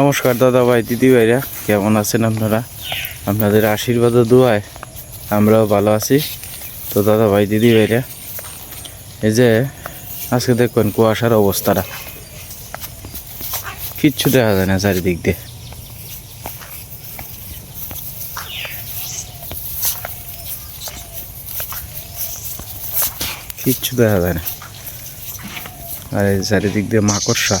নমস্কার দাদা ভাই, দিদি ভাইরা, কেমন আছেন আপনারা? আপনাদের আশীর্বাদ দোয়ায় আমরাও ভালো আছি। তো দাদা ভাই, দিদি ভাইরা, এই যে আজকে দেখবেন কুয়াশার অবস্থাটা। কিচ্ছু দেখা যায় না চারিদিক দিয়ে। কিচ্ছু দেখা যায় না। আর এই চারিদিক দিয়ে মাকড়সা।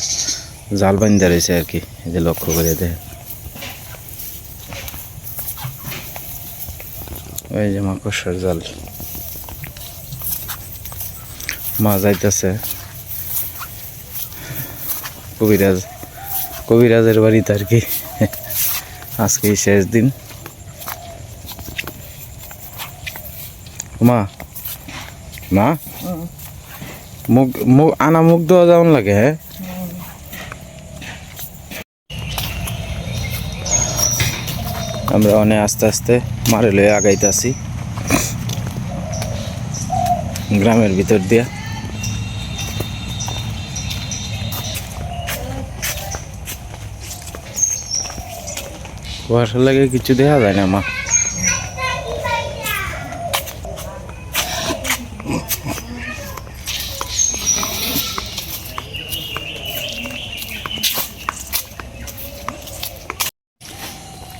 জাল বান্ধা রয়েছে আর কি এই যে লক্ষ্য করে দেখে ওই যে মাকড়সার জাল। মা যাইতেছে। কবিরাজ কবিরাজের বাড়িতে আর কি। আজকে শেষ দিন। মা মা? মুখ মুখ আনা মুখ দেওয়া যেমন লাগে হ্যাঁ? আমরা অনেক আস্তে আস্তে মারে লয়ে আগাইতেছি। গ্রামের ভিতর দিয়া। কুয়াশার লাগে কিছু দেখা যায় না মা।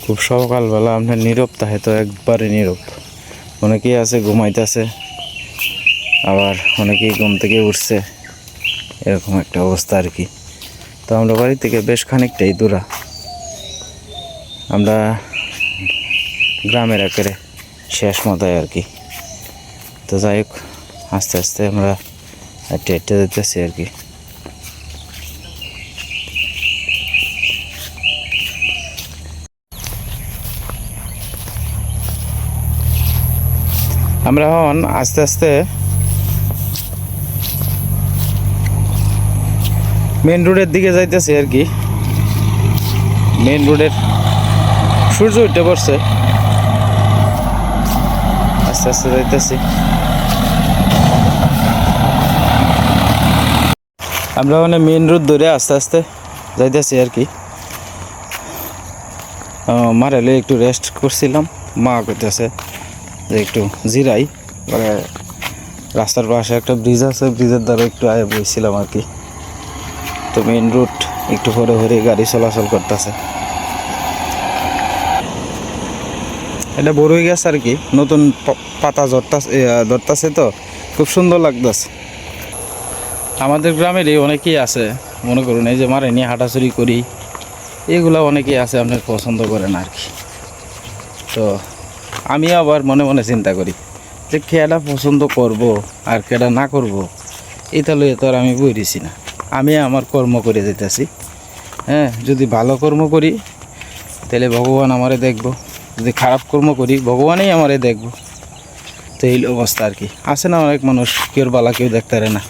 খুব সকালবেলা আপনার নীরব তাহে তো একবারে নীরব। অনেকেই আছে, ঘুমাইতেছে, আবার অনেকেই ঘুম থেকে উঠছে, এরকম একটা অবস্থা আর কি। তো আমরা বাড়ি থেকে বেশ খানিকটাই দূরা। আমরা গ্রামের একেবারে শেষ মতায় আর কি। তো যাই হোক, আস্তে আস্তে আমরা হেঁটে হেঁটে যেতেছি আর কি। আমরা এখন আস্তে আস্তে মেন রোডের দিকে যাইতেছি আর কি। মেন রোডের সূর্য উঠে পড়ছে। আস্তে আস্তে যাইতেছি। আমরা মানে মেন রোড ধরে আস্তে আস্তে যাইতেছি আর কি। মারালে একটু রেস্ট করছিলাম, মা করতেছে যে একটু জিরাই মানে রাস্তার পাশে একটা ব্রিজ আছে ব্রিজের দ্বারা একটু আয় বইছিলাম আর কি। তো মেন রুট একটু হরে হরে গাড়ি চলাচল করতেছে। এটা বড়ই গাছ আর কি, নতুন পাতা ধরতাছে ধরতাছে তো, খুব সুন্দর লাগতেছে। আমাদের গ্রামেরই অনেকেই আছে, মনে করুন এই যে মারে নিয়ে হাঁটাচুরি করি, এগুলো অনেকেই আছে, আপনার পছন্দ করেন আর কি। তো আমি আবার মনে মনে চিন্তা করি যে কেডা পছন্দ করব আর কেডা না করব, এটা লইয়ে তো আর আমি বইরেছি না। আমি আমার কর্ম করে যেতেছি হ্যাঁ যদি ভালো কর্ম করি, তাহলে ভগবান আমারে দেখব। যদি খারাপ কর্ম করি, ভগবানই আমারে দেখব। তো এই অবস্থা আর কি। আছে না অনেক মানুষ, কেউ বালা, কেউ দেখতে পারে না।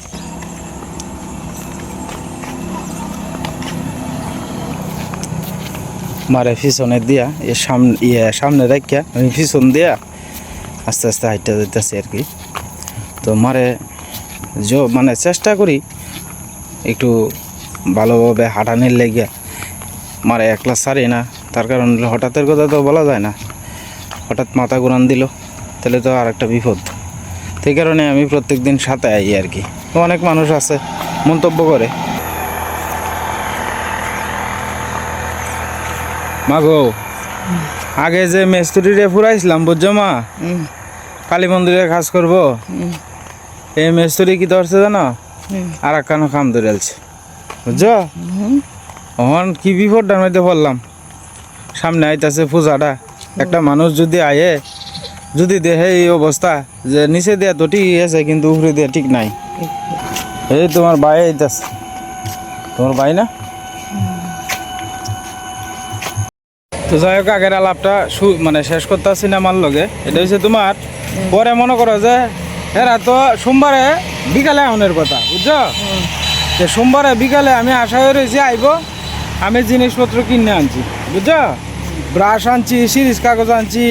মারে পিছনে দিয়া, এ সামনে ইয়ে সামনে রাখিয়া আমি পিছন দিয়া আস্তে আস্তে হাইটটা যেতেছি আর কি। তো মারে মানে চেষ্টা করি একটু ভালোভাবে হাঁটানির লেগে। মারে একলা সারি না, তার কারণ হঠাৎের কথা তো বলা যায় না। হঠাৎ মাথা ঘুরান দিল, তাহলে তো আর একটা বিপদ। সেই কারণে আমি প্রত্যেক দিন সাথে আই আর কি। অনেক মানুষ আছে, মন্তব্য করে। মাগো আগে যে মেস্তুরিরে ফুরাইছিলাম বুঝছ মা? কালী মন্দিরে কাজ করব। এই মেস্তুরি কি ধরছে জানো? আর একখানো কাম ধরে আলছে। বুঝছ? এখন কি বিপদটার মধ্যে পড়লাম। সামনে আইতাছে পূজাটা। একটা মানুষ যদি আয়ে যদি দেখে এই অবস্থা যে নিচে দেয়া তো ঠিক আছে কিন্তু উপরে দেয়া ঠিক নাই। এই তোমার ভাই আইতাছে। তোমার ভাই না? যাই হোক আগের আলাপটা মানে শেষ করতে আসছি না আমার লগে। এটা হচ্ছে তোমার। পরে মনে করো যে এরা তো সোমবারে বিকালে আউনের কথা বুঝছ? যে সোমবারে বিকালে আমি আশা হয়ে রয়েছি আইব আমি জিনিসপত্র কিনে আনছি বুঝছ? ব্রাশ আনছি সিরিজ কাগজ আনছি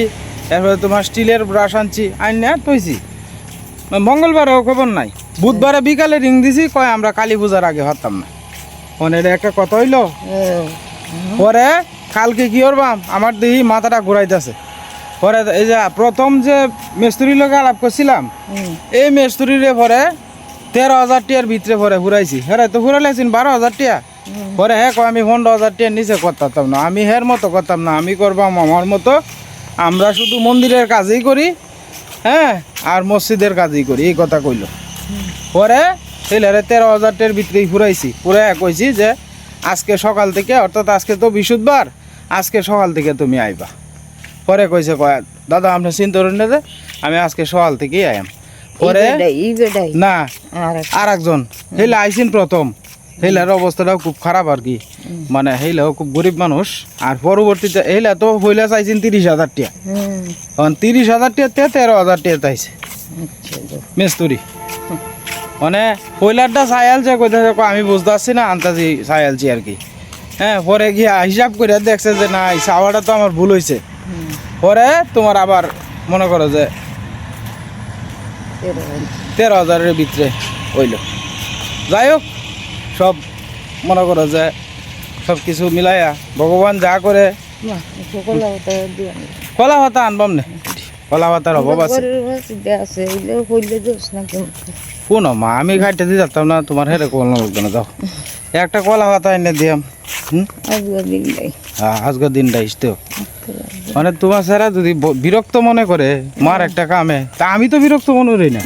এরপরে তোমার স্টিলের ব্রাশ আনছি আইন না তৈছি মঙ্গলবারেও খবর নাই। বুধবারে বিকালে রিং দিছি কয় আমরা কালী পূজার আগে হতাম না। এটা একটা কথা হইল। পরে কালকে কি করবাম আমার দেখি মাথাটা ঘুরাইতেছে। পরে এই যে প্রথম যে মেস্তুরির লোক আলাপ করছিলাম এই মেস্তুরিরে পরে তেরো হাজার টিয়ার ভিতরে পরে ঘুরাইছি। হ্যাঁ তো ঘুরাইলেছেন বারো হাজার টিয়া। পরে হ্যাঁ কয় আমি পনেরো হাজার টিয়ার নিচে করতাম না আমি হের মতো করতাম না আমি করবাম আমার মতো। আমরা শুধু মন্দিরের কাজই করি হ্যাঁ আর মসজিদের কাজই করি এই কথা কইল। পরে ছেলেরে তেরো হাজার টিয়ার ভিতরেই ঘুরাইছি। পুরে কইছি যে আজকে সকাল থেকে অর্থাৎ আজকে তো বৃহস্পতিবার আজকে সকাল থেকে তুমি আইবা। পরে কইছে কয় দাদা আপনি চিন্তা করেন না যে আমি আজকে সকাল থেকেই আয়াম পরে না আর একজন হেলে আইসিন প্রথম। হেলার অবস্থাটাও খুব খারাপ আর কি। মানে হেলাও খুব গরিব মানুষ। আর পরবর্তীতে হেলা তো হইলা চাইছেন তিরিশ হাজার টিয়া। এখন তিরিশ হাজার টিয়া তে তেরো হাজার টিয়া চাইছে আচ্ছা। মেস্তুরি। মানে পয়লারটা চাইয়ালছে কইতেছে কয় আমি বুঝতে পারছি না আন্তাজি চাইয়ালছি আর কি। হ্যাঁ পরে গিয়া হিসাব করে দেখছে যে না এই চাওয়াটা তো আমার ভুল হয়েছে পরে তোমার আবার মনে করো যে তেরো হাজার। হাজারের ভিতরে হইল যাই হোক সব মনে করো যে সব কিছু মিলাইয়া ভগবান যা করে। কলা পাতা আনবাম না কলা পাতার অভাব আছে। কোন মা আমি খাইতে দিয়ে যেতাম না তোমার হেরে কল না যাও একটা কলা পাতা এনে দিয়াম আজকের দিনটা ইসতেও মানে তোমার স্যারা যদি বিরক্ত মনে করে মার একটা কামে তা আমি তো বিরক্ত মনে রই না।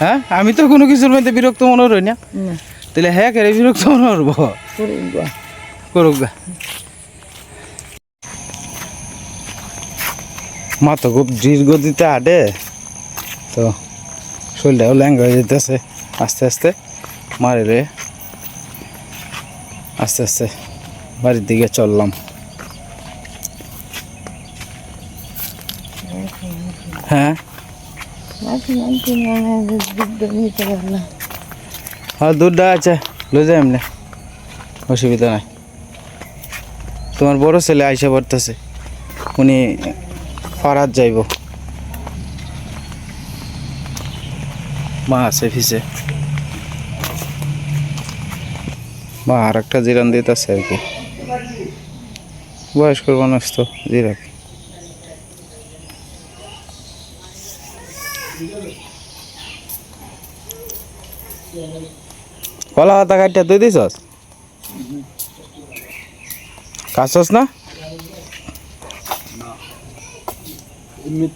হ্যাঁ? আমি তো কোনো কিছুর মধ্যে বিরক্ত মনে রই না। তাহলে হ্যাঁ কেরে বিরক্ত মনে করব? করুক গা। করুক গা। মা তো খুব ধীর গতিতে হাঁটে তো শরীরটাও ল্যাঙ্গা হয়ে যেতেছে। আস্তে আস্তে মারে রে। আস্তে আস্তে বাড়ির দিকে চললাম। হ্যাঁ? হয় দুধটা আছে। লয়ে যাই এমনি। অসুবিধা নাই। তোমার বড় ছেলে আইসা পড়তেছে। উনি ফরাত যাইব। মা আছে, ফিসে। মা আর একটা জিরান দিতেছে আর কি। বয়স্ক মানুষ তো জিরাক কলা পাতা কাটিয়া তুই দিছস? কাছস না মুখ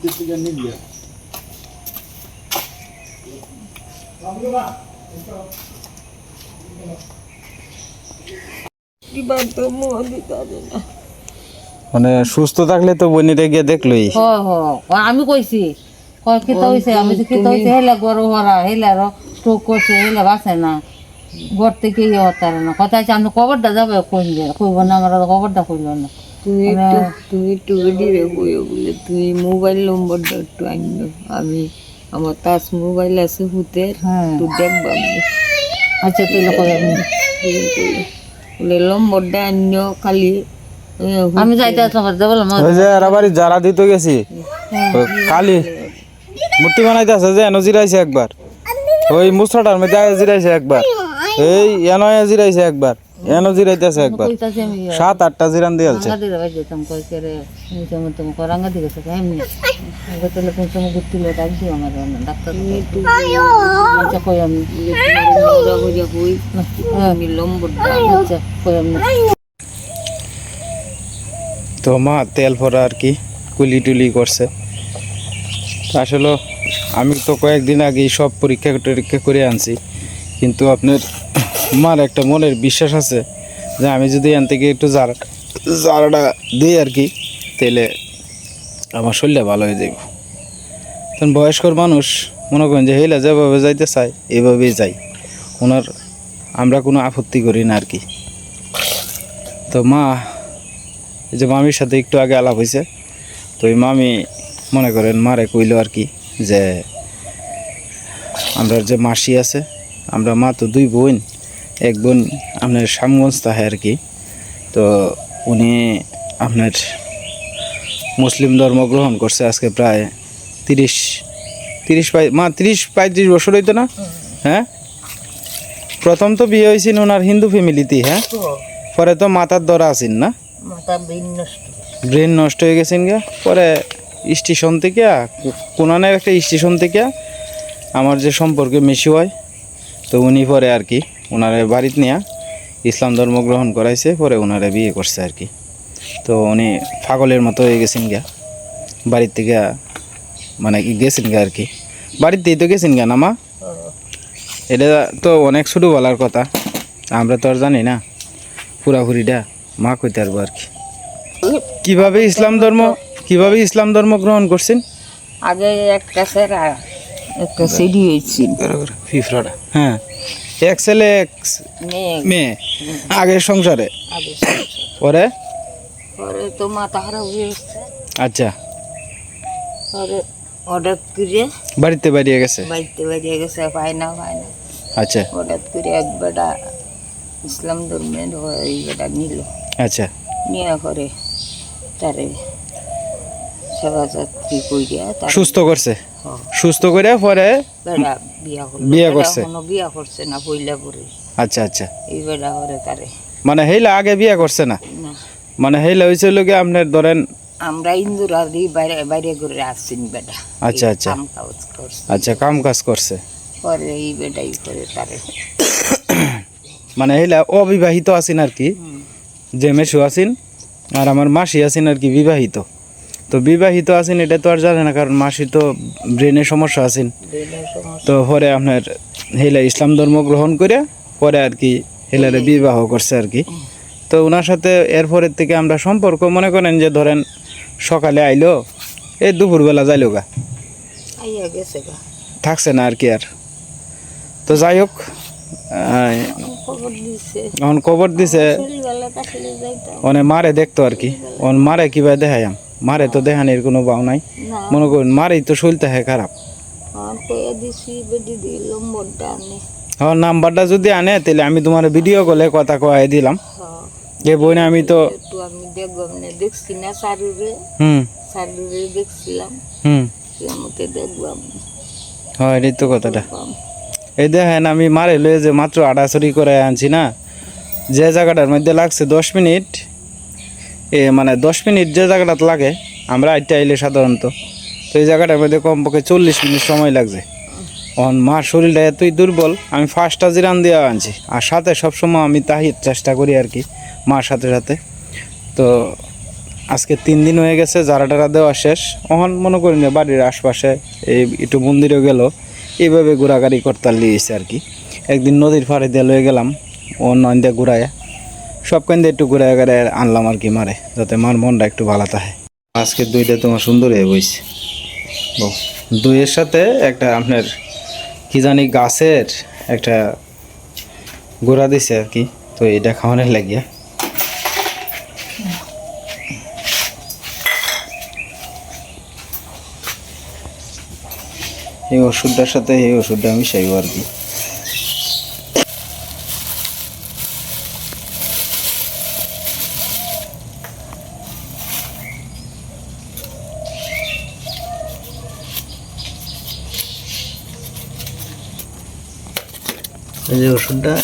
না। মানে সুস্থ থাকলে তো বনিরে গিয়ে দেখলই। হ হ। আমি কইছি কয় কিতা হইছে? আমি তো হইছে হেলা গরু হরা হেলা র স্ট্রোক করছে হেলা বাঁচে না। ঘর থেকে ইয়ে হতার না। কথা আছে আপনি কবরটা যাবে কইন যে কইব না আমার কবরটা কইল না। তুমি তুমি একটু বলে তুমি মোবাইল নম্বরটা একটু আনিও আমি আমার তাস মোবাইল আছে হুতের হ্যাঁ। দেখবা আচ্ছা তুই কই নম্বরটা আনিও খালি। আমি যাইতে ওই যে আর যারা দিতে গেছি। কালি মূর্তি বানাইতে আছে যে এনো জিরাইছে একবার। ওই মুসরাটার মধ্যে জিরাইছে একবার। এই এনো জিরাইছে একবার। এনো জিরাইতেছে একবার। সাত আটটা জিরান তো মা তেল ভরা আর কি কুলি টুলি করছে। আসলে আমি তো কয়েকদিন আগে সব পরীক্ষা টরীক্ষা করে আনছি কিন্তু আপনার মার একটা মনের বিশ্বাস আছে যে আমি যদি এখান থেকে একটু জার জারাটা দিই আর কি তাহলে আমার শরীরটা ভালো হয়ে যাবে তখন বয়স্কর মানুষ মনে করেন যে হেলা যেভাবে যাইতে চায়, এভাবেই যাই। ওনার আমরা কোনো আপত্তি করি না আর কি। তো মা, এই যে মামির সাথে একটু আগে আলাপ হয়েছে তো ওই মামি মনে করেন মারে কইল আর কি যে, আমরা যে মাসি আছে, আমরা মা তো দুই বোন এক বোন আপনার শ্যামগঞ্জ তাহে আর কি। তো উনি আপনার মুসলিম ধর্ম গ্রহণ করছে আজকে প্রায় তিরিশ তিরিশ পাই মা তিরিশ পঁয়ত্রিশ বছর হইতো না? হ্যাঁ? প্রথম তো বিয়ে হয়েছিল ওনার হিন্দু ফ্যামিলিতেই হ্যাঁ? পরে তো মাতার দরা আছেন না? ব্রেন নষ্ট হয়ে গেছেন গা পরে স্টেশন থেকে কোনানের একটা স্টেশন থেকে আমার যে সম্পর্কে মেশি হয় তো উনি পরে আর কি ওনারে বাড়িতে নিয়ে ইসলাম ধর্ম গ্রহণ করাইছে, পরে ওনারে বিয়ে করছে আর কি। তো উনি পাগলের মতো হয়ে গেছেন গা বাড়ির থেকে মানে কি গেছেন গা আর কি। বাড়িতেই তো গেছেন গা না মা? এটা তো অনেক ছোটো বলার কথা, আমরা তো আর জানি না, পুরাপুরিটা মা কইতে পারব আর কি। কীভাবে ইসলাম ধর্ম, কীভাবে ইসলাম ধর্ম গ্রহণ করছেন? আগে একটা সেরা একটা সিডি হয়েছিল ফিফরাটা। হ্যাঁ। এক ছেলে এক মেয়ে। আগের সংসারে। পরে? পরে তো মাথা খারাপ হয়ে গেছে। আচ্ছা। পরে হঠাৎ করে বাড়িতে বাড়িয়ে গেছে? বাড়িতে বাড়িয়ে গেছে পায় না পায় না। আচ্ছা। হঠাৎ করে এক বেটা ইসলাম ধর্মের বেটা নিল। আচ্ছা। নিয়ে করে তারে সেবা যাত্রী কইরা সুস্থ করছে? সুস্থ করে পরে বিয়া করছে? বিয়া করছে না পইলা পরে আচ্ছা আচ্ছা। এই করে। তারে মানে হেইলা আগে বিয়ে করছে না? মানে হেইলা হয়েছিল কি আপনার ধরেন আমরা ইন্দুরা দিয়ে বাইরে বাইরে করে আসছেন বেটা আচ্ছা, আচ্ছা। কাম কাজ করছে। আচ্ছা কাম কাজ করছে। পরে এই বেটাই করে তারে। মানে হেইলা অবিবাহিত আছেন আর কি? যে মেশু আছেন আর আমার মাসি আছেন আর কি বিবাহিত। তো বিবাহিত আছেন এটা তো আর জানে না কারণ মাসি তো ব্রেনের সমস্যা আছেন। তো পরে আপনার হেলা ইসলাম ধর্ম গ্রহণ করে পরে আর কি হেলারে বিবাহ করছে আর কি। তো ওনার সাথে এরপরের থেকে আমরা সম্পর্ক মনে করেন যে ধরেন সকালে আইলো এই দুপুরবেলা যাইলো গা। থাকছে না আর কি আর। তো যাই হোক এখন খবর দিছে। অনে মারে দেখতো আর কি। অন মারে কীভাবে দেখাইয়াম। মারে তো দেখানির কোনো বাউ নাই। মনে করুন মারেই তো শরীরটা হ্যাঁ খারাপ। আমার নাম্বারটা যদি আনে তাহলে আমি তোমার ভিডিও কলে কথা কয়ে দিলাম। হ্যাঁ। এ বইনে আমি তো আমি না দেখছি না সারুরে হুম। সারুরে দেখছিলাম। হুম। আমাকে হয় এটাই তো কথাটা। এই দেখেন আমি মারে লয়ে যে মাত্র আড়াছড়ি করে আনছি না। যে জায়গাটার মধ্যে লাগছে দশ মিনিট এ মানে দশ মিনিট যে জায়গাটাতে লাগে, আমরা আইটা আইলে সাধারণত। তো এই জায়গাটার মধ্যে কমপক্ষে চল্লিশ মিনিট সময় লাগছে। অন, মার শরীরটা এতই দুর্বল, আমি ফার্স্টটা জিরান দিয়ে আনছি। আর সাথে সবসময় আমি তাই চেষ্টা করি আর কি, মার সাথে সাথে। তো আজকে তিন দিন হয়ে গেছে যারা টারা দেওয়া শেষ। অহন, মনে করি না বাড়ির আশপাশে এই একটু মন্দিরে গেল, এইভাবে ঘোরাঘুরি করতে লিয়েছে আর কি। একদিন নদীর পাড়ে দিয়ে লয়ে গেলাম অন্য দিয়ে ঘুরায়। সব কেন একটু ঘুরে ঘুরায় আনলাম আর কি মারে, যাতে মার মনটা একটু ভালো থাকে। আজকে দুইটা তোমার সুন্দর হয়ে বইছে। দইয়ের সাথে একটা আপনার কি জানি গাছের একটা গোড়া দিছে আর কি, তো এটা খাওয়ানোর লাগিয়া। এই ওষুধটার সাথে এই ওষুধটা আমি চাইব আর কি। যে ওষুধটা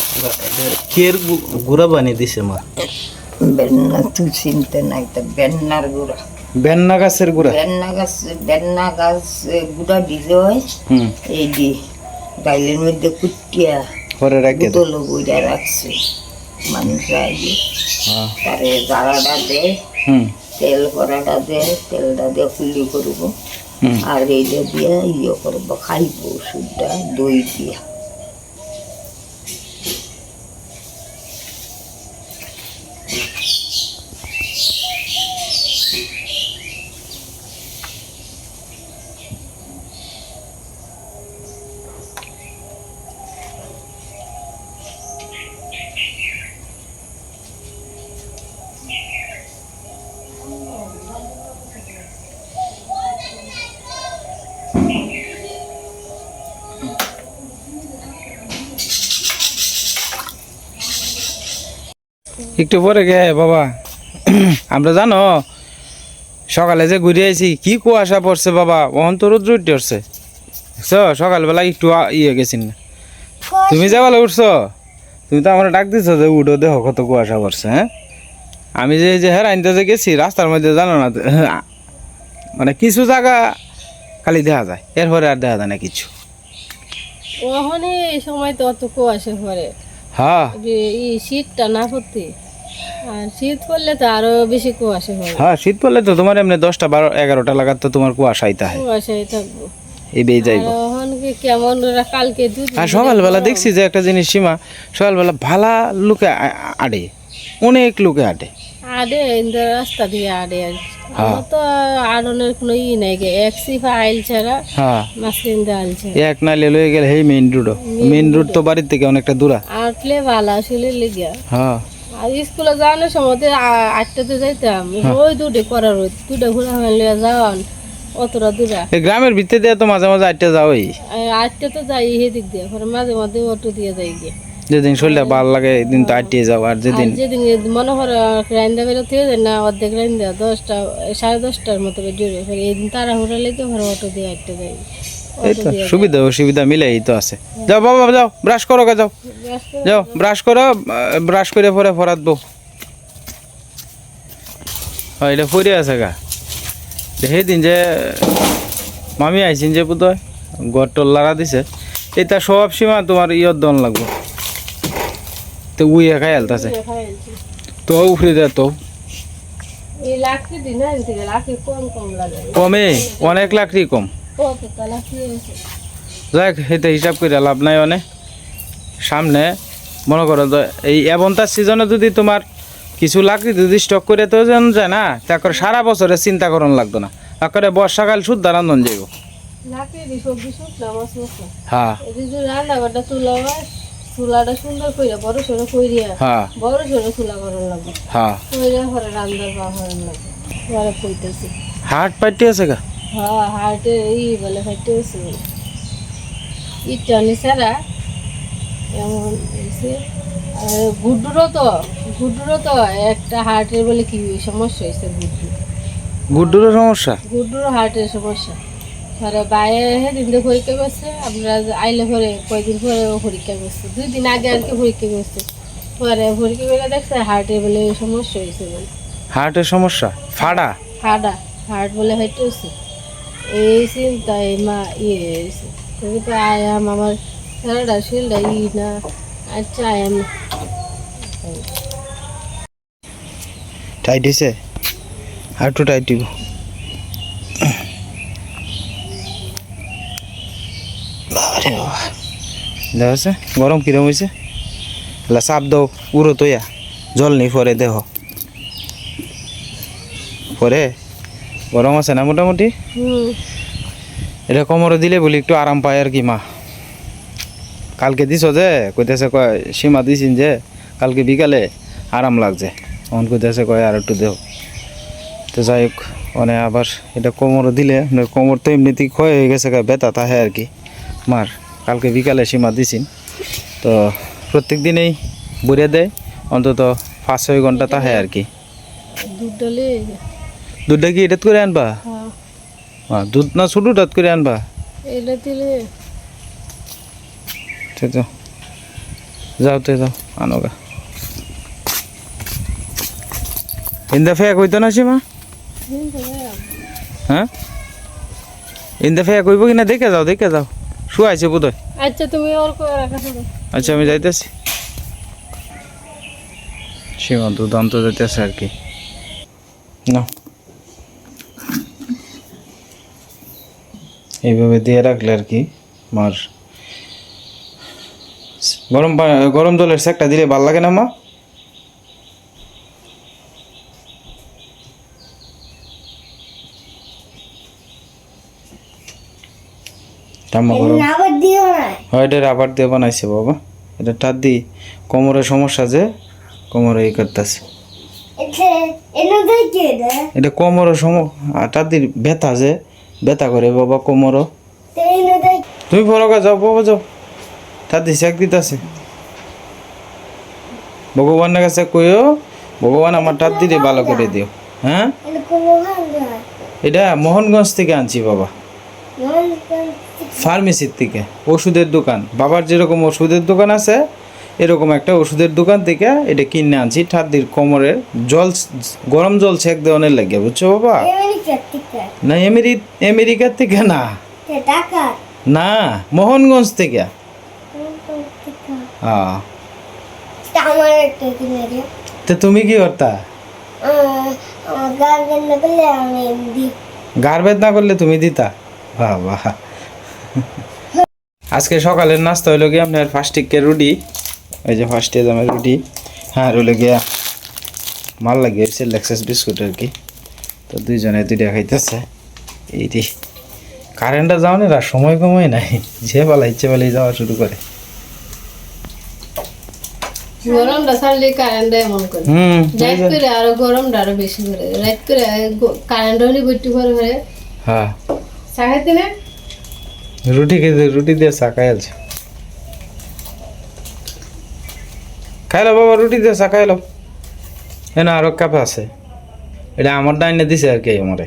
কের গুঁড়া বানিয়ে দিছে মা? বেন্না তুই চিনতে নাই তো বেন্নার গুড়া। বেন্না গাছের গুঁড়া? বেন্না গাছ বেন্না গাছ গুড়া দিতে হয় এই দি ডাইলের মধ্যে কুটিয়া পরে রাখে। বোতল বইটা রাখছে। মানুষ আগে হ্যাঁ। তারে জারাটা দেয় হুম। তেল করাটা দেয় তেলটা দিয়ে ফুলি করব। আর এইটা দিয়ে ইয়ে করব খাইব ওষুধটা দই দিয়া। একটু পরে গে বাবা। আমরা জানো সকালে যে ঘুরে আইছি কি কুয়াশা পড়ছে বাবা ওহন তো রোদ্র উঠতে উঠছে। সকালবেলা একটু ইয়ে গেছি না। তুমি যাবালে উঠছো তুমি তো আমার ডাক দিছো যে উঠো দেখো কত কুয়াশা পড়ছে হ্যাঁ? আমি যে এই যে হ্যাঁ আনতে যে গেছি রাস্তার মধ্যে জানো না মানে কিছু জায়গা খালি দেখা যায় এরপরে আর দেখা যায় না কিছু। ওখানে এই সময় তো অত কুয়াশা পড়ে। হ্যাঁ। শীতটা না পড়তে। আর শীত পড়লে তো আরও বেশি কুয়াশা পড়ে হ্যাঁ শীত পড়লে তো তোমার এমনি দশটা বারো এগারোটা লাগাত তো তোমার কুয়াশা আইতা হয় থাকব। এই বেয়ে যাইব। কেমন কালকে আর সকালবেলা দেখছি যে একটা জিনিস সীমা সকালবেলা ভালা লোকে আডে। অনেক লোকে আডে। আডে রাস্তা দিয়ে আডে আর। হ্যাঁ। তো আড়নের কোনো ই নাই গে। এক সিফা আইল ছাড়া হ্যাঁ। মাসলিন দা ছাড়া। এক নাইলে লয়ে গেলে হেই মেইন মেইন রোড। তো বাড়ির থেকে অনেকটা দূরা। আটলে ভালো আসলে লেগে। হ্যাঁ। আর স্কুলে যাওয়ানোর সময় আটটাতে যাইতাম। ওই দুটে করার ওই দুটো ঘোরা হলে যাওয়ান। অতটা দূরা। গ্রামের ভিতরে দিয়ে তো মাঝে মাঝে আটটা যাওই আর আটটা তো যাই সেদিক দিয়ে। পরে মাঝে মাঝে অটো দিয়ে যাই গিয়ে। যেদিন শরীরটা ভালো লাগে এদিন তো আটটিয়ে যাও। আর যেদিন যেদিন মনে করো রান্দা বেরোতে যায় না অর্ধেক রান্দা দশটা সাড়ে দশটার মতো জুড়ে ফের এইদিন তাড়াহুড়া লেগে ঘরে অটো দিয়ে আটটা যাই। এই তো সুবিধা অসুবিধা মিলেই তো আছে। যাও বাবা যাও ব্রাশ করো যাও। যাও ব্রাশ করো ব্রাশ করে পরে ফরাত বউ। হয় এটা পরে আছে গা। সেইদিন যে মামি আইসিন যে বুধ গড় টল লাড়া দিছে এটা সব সীমা তোমার ইয়ত দন লাগবো। তো উই খাই আলতাছে। তো উফরে দে তো। দিন কমে অনেক লাকড়ি কম। যাক সেটা হিসাব করে লাভ নাই অনেক। সামনে মনে করো তো এই এবনতার সিজনে যদি তোমার কিছু লাকড়ি যদি স্টক করে তো যেন যায় না তারপর সারা বছরে চিন্তা করন লাগতো না। তারপরে বর্ষাকাল শুদ্ধ রান্ধন যাইব। হ্যাঁ। চুলাটা সুন্দর কইরা বড় সড়ো কইরিয়া হ্যাঁ। বড় সড়ো চুলা করার লাগবে। হ্যাঁ। কইরা পরে রান্নার বা হওয়ার লাগবে। পরে কইতেছি। হাট পাইটি আছে গা। হ্যাঁ হার্টে এই বলে সারা এমন আর গুড্ডুরও তো গুড্ডুরও তো একটা হার্টের বলে কি সমস্যা হয়েছে গুড্ডু? গুড্ডুরও সমস্যা? গুড্ডুরও হার্টের সমস্যা। বাইরে সেদিন তো পরীক্ষা করছে আমরা আইলে পরে কয়েকদিন পরে পরীক্ষা করছে দুই দিন আগে আর কি পরীক্ষা করছে। পরে পরীক্ষা করে দেখছে হার্টের বলে সমস্যা হয়েছে বলে। হার্টের সমস্যা? ফাড়া? হাডা হার্ট বলে হয়তো হচ্ছে এই চিন্তায় মা ইয়ে আয়াম আমার সারাটা শরীরটা ই না আচ্ছা আয়াম টাইট হয়েছে হার্টও টাইট দিব বাবারে বাবা দেখা আছে গরম কিরম হয়েছে চাপ দাও পুরো তৈয়া জল নেই পরে দেহ পরে গরম আছে না মোটামুটি? এটা কোমরে দিলে বলি একটু আরাম পায় আর কি মা। কালকে দিছ যে কইতেছে কয় সীমা দিছিন যে কালকে বিকালে আরাম লাগছে। তখন কইতেছে কয় আর একটু দেও। তো যাই হোক মানে আবার এটা কোমরে দিলে মানে কোমর তো এমনিতেই ক্ষয় হয়ে গেছে ব্যথা তাহে আর কি। মার কালকে বিকালে সীমা দিছিন। তো প্রত্যেক দিনেই বুড়ে দেয় অন্তত পাঁচ ছয় ঘণ্টা তাহে আর কি। দুধটা কি এটাত করে আনবা? হ্যাঁ। দুধ না ছোটোটাত করে আনবা? এটা দিলে। তো যাও যাও তো যাও আনো গা। ইন্দা ফেয়া কইতো না সীমা? হ্যাঁ? ইন্দা ফেয়া কইব কিনা? দেখে যাও দেখে যাও। শুয়াইছে বোধ আচ্ছা তুমি ওর আচ্ছা আমি যাইতেছি। সীমা দুধ আনতে যাইতেছে আর কি। না এইভাবে দিয়ে রাখলে আর কি মার গরম গরম জলের সেকটা দিলে ভালো লাগে না মা? এটা রাবার দিয়ে বানাইছে বাবা। এটা টার দি কোমরের সমস্যা যে কোমরে করতেছে। এটা? টার দি ব্যথা যে ব্যথা করে বাবা কোমরও। তুমি ফরকা যাও, বাবা যাও। তার দিছে, এক দিতেছে। ভগবানের কাছে কইও, ভগবান আমার টার দিলে ভালো করে দিও। হ্যাঁ? এটা মোহনগঞ্জ থেকে আনছি বাবা। ফার্মেসির থেকে, ওষুধের দোকান। বাবার যেরকম ওষুধের দোকান আছে, এরকম একটা ওষুধের দোকান থেকে এটা কিনে আনছি। ঠাদ্দির কোমরের জল, গরম জল সেক দেওয়ানের লাগে, বুঝছ বাবা? না আমেরি আমেরিকার থেকে না। না মোহনগঞ্জ থেকে। হ্যাঁ। তো তুমি কি করতা? গার্বেদ না করলে তুমি দিতা? বাবা। আজকে সকালের নাস্তা হইল গিয়ে আপনার ফার্স্টিকের রুটি। ওই যে ফার্স্ট ফার্স্টে আমার রুটি। হ্যাঁ রইল গিয়া মাল লাগিয়েছে লেক্সাস বিস্কুট আর কি। তো দুইজনে দুইটা খাইতেছে। এইটি কারেন্টটা যাও না সময় কমই নাই। যে পালা ইচ্ছে পালাই যাওয়া শুরু করে। গরমটা ছাড়লে কারেন্ট এমন করে। রাত করে আরও গরমটা আরও বেশি করে। রাত করে কারেন্ট হলে করে হ্যাঁ। চা খাইতে না? রুটি খেতে রুটি দিয়ে চা খাই আছে খাইলো বাবা রুটি দিয়ে চা খাইলো। এ না আরও কাপ আছে। এটা আমার ডাইনে দিছে আর কি আমারে।